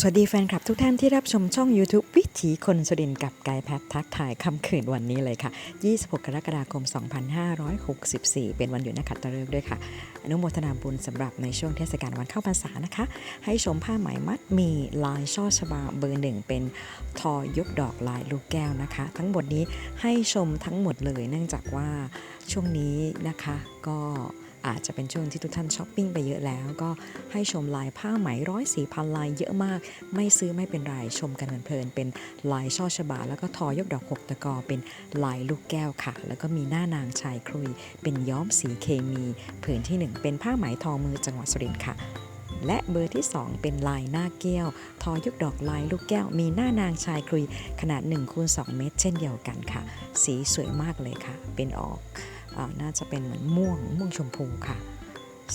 สวัสดีแฟนคลับทุกท่านที่รับชมช่อง YouTube วิถีคนสุรินทร์กับไกด์แพททักทายค่ำคืนวันนี้เลยค่ะ 26 กรกฎาคม 2564 เป็นวันหยุดนักขัตฤกษ์ด้วยค่ะ อนุโมทนาบุญสำหรับในช่วงเทศกาลวันเข้าพรรษานะคะ ให้ชมผ้าไหมมัดมีลายช่อชบาเบอร์หนึ่งเป็นทอยกดอกลายลูกแก้วนะคะ ทั้งหมดนี้ให้ชมทั้งหมดเลยเนื่องจากว่าช่วงนี้นะคะก็ อาจจะเป็นช่วงที่ทุกท่านช้อปปิ้งไปเยอะแล้ว ก็ให้ชมลายผ้าไหมร้อยสีพันลายเยอะมาก ไม่ซื้อไม่เป็นไรชมกันเพลินเป็นลายช่อชบาแล้วก็ทอยกดอกหกตะกอเป็นลายลูกแก้วค่ะ แล้วก็มีหน้านางชายครุย เป็นย้อมสีเคมี ผืนที่หนึ่งเป็นผ้าไหมทอมือจังหวัดสุรินทร์ค่ะและเบอร์ที่ 2 เป็นลายหน้าแก้ว ทอยกดอกลายลูกแก้ว มีหน้านางชายครุยขนาด1คูณ2เมตร เช่นเดียวกันค่ะ สีสวยมากเลยค่ะ เป็นออกอ น่าจะเป็นเหมือนม่วงม่วงชมพูค่ะ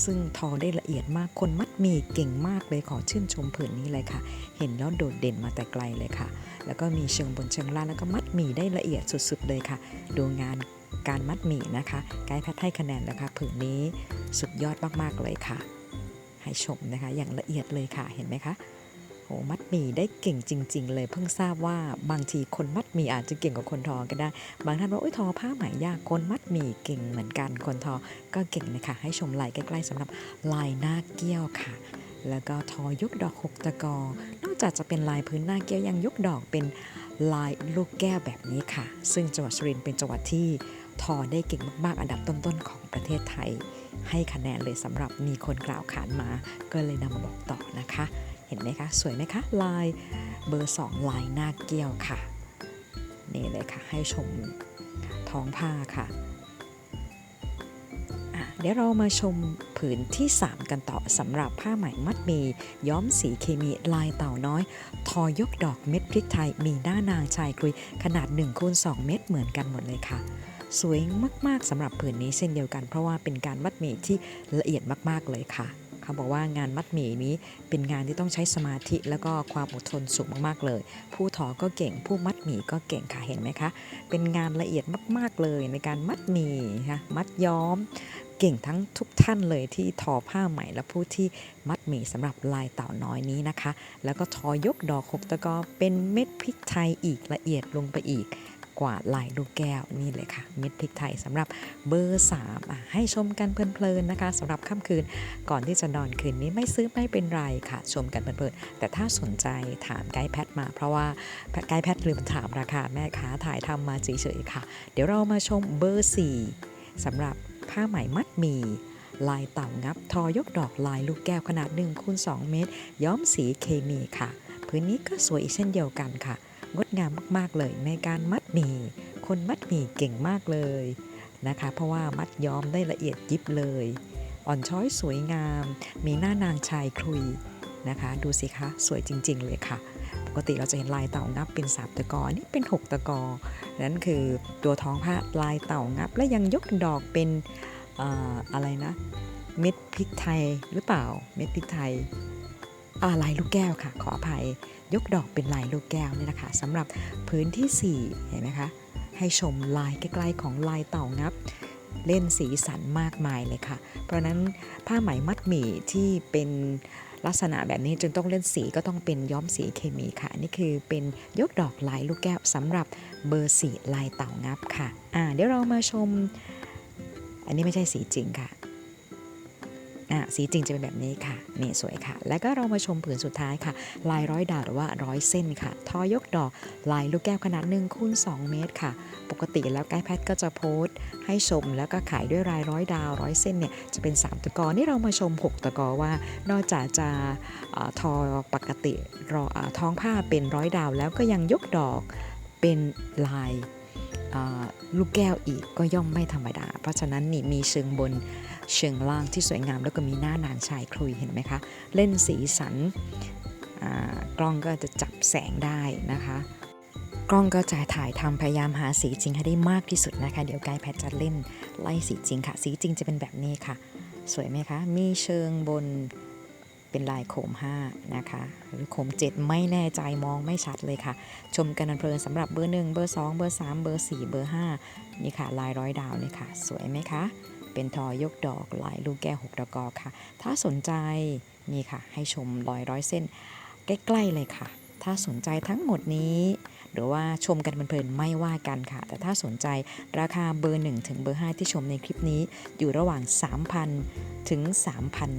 ซึ่งทอได้ละเอียดมากคนมัดหมีเก่งมากเลยขอชื่นชมผืนนี้เลยค่ะ เห็นแล้วโดดเด่นมาแต่ไกลเลยค่ะ แล้วก็มีเชิงบนเชิงล่างแล้วก็มัดหมี่ได้ละเอียดสุดๆเลยค่ะ ดูงานการมัดหมี่นะคะไกด์แพทย์ให้คะแนนนะคะผืนนี้สุดยอดมากๆเลยค่ะ ให้ชมนะคะอย่างละเอียดเลยค่ะเห็นไหมคะ หมัดหมี่ได้เก่งจริง ๆ เลยเพิ่งทราบว่าบางทีคนมัดหมี่อาจจะเก่งกว่าคนทอก็ได้ บางท่านว่าโอ้ยทอผ้าไหมยากคนมัดหมี่เก่งเหมือนกันคนทอก็เก่งนะคะ ให้ชมลายใกล้ๆสำหรับลายหน้าเกี้ยวค่ะ แล้วก็ทอยกดอกหกตะกอนอกจากจะเป็นลายพื้นหน้าแก้วยังยกดอกเป็นลายลูกแก้วแบบนี้ค่ะ ซึ่งจังหวัดสุรินทร์เป็นจังหวัดที่ทอได้เก่งมากๆ อันดับต้นๆของประเทศไทย ให้คะแนนเลยสำหรับมีคนกล่าวขานมา ก็เลยนำมาบอกต่อนะคะ เห็นไหมคะ สวยไหมคะ ลายเบอร์ 2 ลายหน้าเกี้ยวค่ะ นี่เลยค่ะ ให้ชมท้องผ้าค่ะเดี๋ยวเรามาชมผืนที่ 3 กันต่อสำหรับผ้าไหมมัดมี ย้อมสีเคมีลายเต่าน้อย ทอยกดอกเม็ดพริกไทย มีหน้านางชายกุย ขนาด1คูณ2เม็ดเหมือนกันหมดเลยค่ะ สวยมาก ๆสำหรับผืนนี้เช่นเดียวกัน เพราะว่าเป็นการมัดมีที่ละเอียดมาก ๆ เลยค่ะ เขาบอกว่างานมัดหมี่นี้เป็นงานที่ต้องใช้สมาธิ แล้วก็ความอดทนสูงมากๆเลย ผู้ทอก็เก่ง ผู้มัดหมี่ก็เก่งค่ะเห็นไหมคะ เป็นงานละเอียดมากๆเลยในการมัดหมี่ค่ะมัดย้อมเก่งทั้งทุกท่านเลยที่ทอผ้าไหมและผู้ที่มัดหมี่สำหรับลายเต่าน้อยนี้นะคะ แล้วก็ทอยกดอกหกตะกอเป็นเม็ดพริกไทยอีกละเอียดลงไปอีก กว่าลายลูกแก้วนี่เลยค่ะเม็ดพริกไทยสำหรับเบอร์3อะให้ชมกันเพลินๆนะคะสำหรับค่ำคืนก่อนที่จะนอนคืนนี้ไม่ซื้อไม่เป็นไรค่ะ ชมกันเพลินๆแต่ถ้าสนใจถามไกด์แพทมา เพราะว่าไกด์แพทลืมถามราคาแม่ค้าถ่ายทำมาเฉยๆค่ะ เดี๋ยวเรามาชมเบอร์4สำหรับผ้าไหมมัดหมี่ลายเต่างับ ทอยกดอกลายลูกแก้วขนาด1คูณ2เมตร ย้อมสีเคมีค่ะ พื้นนี้ก็สวยเช่นเดียวกันค่ะ งดงามมากๆเลย ในการมัดหมี่คนมัดหมี่เก่งมากเลยนะคะ เพราะว่ามัดย้อมได้ละเอียดยิบเลย อ่อนช้อยสวยงาม มีหน้านางชายครุยนะคะ ดูสิคะสวยจริง ๆ เลยค่ะ ปกติเราจะเห็นลายเต่างับเป็นสามตะกอนี่เป็นหกตะกอนั่นคือตัวท้องผ้าลายเต่างับ และยังยกดอกเป็นออะไรนะ เม็ดพริกไทยหรือเปล่าเม็ดพริกไทย อาลายลูกแก้วค่ะ ขออภัย ยกดอกเป็นลายลูกแก้วนี่นะคะสำหรับพื้นที่ 4 เห็นไหมคะ ให้ชมลายใกล้ๆของลายเต่างับ เล่นสีสันมากมายเลยค่ะ เพราะนั้นผ้าไหมมัดหมี่ที่เป็นลักษณะแบบนี้จึงต้องเล่นสีก็ต้องเป็นย้อมสีเคมีค่ะนนี่คือเป็นยกดอกลายลูกแก้วสำหรับเบอร์สีลายเต่างับค่ะ อ่าเดี๋ยวเรามาชม อันนี้ไม่ใช่สีจริงค่ะ อะสีจริงจะเป็นแบบนี้ค่ะนี่สวยค่ะ แล้วก็เรามาชมผืนสุดท้ายค่ะ ลายร้อยดาวหรือว่าร้อยเส้นค่ะ ทอยกดอกลายลูกแก้วขนาด1คูณ2เมตรค่ะ ปกติแล้วไกด์แพทก็จะโพสต์ ให้ชมแล้วก็ขายด้วยลายร้อยดาวร้อยเส้นเนี่ยจะเป็น 3 ตะกอนี่เรามาชม 6 ตะกอว่า นอกจากจะอาทอปกติรอ,อท้องผ้าเป็นร้อยดาวแล้วก็ยังยกดอกเป็นลาย ลูกแก้วอีกก็ย่อมไม่ธรรมดา เพราะฉะนั้นนี่มีเชิงบนเชิงล่างที่สวยงาม แล้วก็มีหน้านางชายคลุยเห็นไหมคะ เล่นสีสันกล้องก็จะจับแสงได้นะคะ กล้องก็จะถ่ายทำพยายามหาสีจริงให้ได้มากที่สุดนะคะ เดี๋ยวกด์แพทจะเล่นไล่สีจริงค่ะ สีจริงจะเป็นแบบนี้ค่ะ สวยไหมคะ มีเชิงบน เป็นลายโคม5นะคะหรือโคม 7 ไม่แน่ใจมองไม่ชัดเลยค่ะ ชมกันเพลินสำหรับเบอร์ 1 เบอร์ 2 เบอร์ 3 เบอร์ 4 เบอร์ 5 นี่ค่ะ ลายร้อยดาวนี่ค่ะ สวยไหมคะ เป็นทอยกดอกลายลูกแก้วหกตะกอค่ะ ถ้าสนใจนี่ค่ะ ให้ชมรอยร้อยเส้นใกล้ๆเลยค่ะ ถ้าสนใจทั้งหมดนี้หรือว่าชมกันเพลินๆไม่ว่ากันค่ะ แต่ถ้าสนใจราคาเบอร์ 1 ถึงเบอร์ 5 ที่ชมในคลิปนี้อยู่ระหว่าง 3,000 ถึง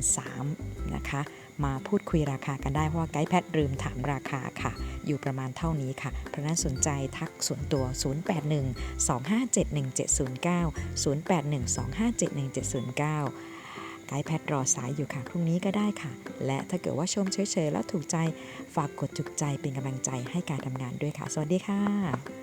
3,003นะคะ มาพูดคุยราคากันได้เพราะว่าไกด์แพทลืมถามราคาค่ะ อยู่ประมาณเท่านี้ค่ะ เพราะนั้นสนใจทักส่วนตัว 081 2571709 081 2571709ไกด์แพทรอสายอยู่ค่ะ พรุ่งนี้ก็ได้ค่ะ และถ้าเกิดว่าชมเฉยๆ แล้วถูกใจ ฝากกดถูกใจเป็นกำลังใจให้การทำงานด้วยค่ะ สวัสดีค่ะ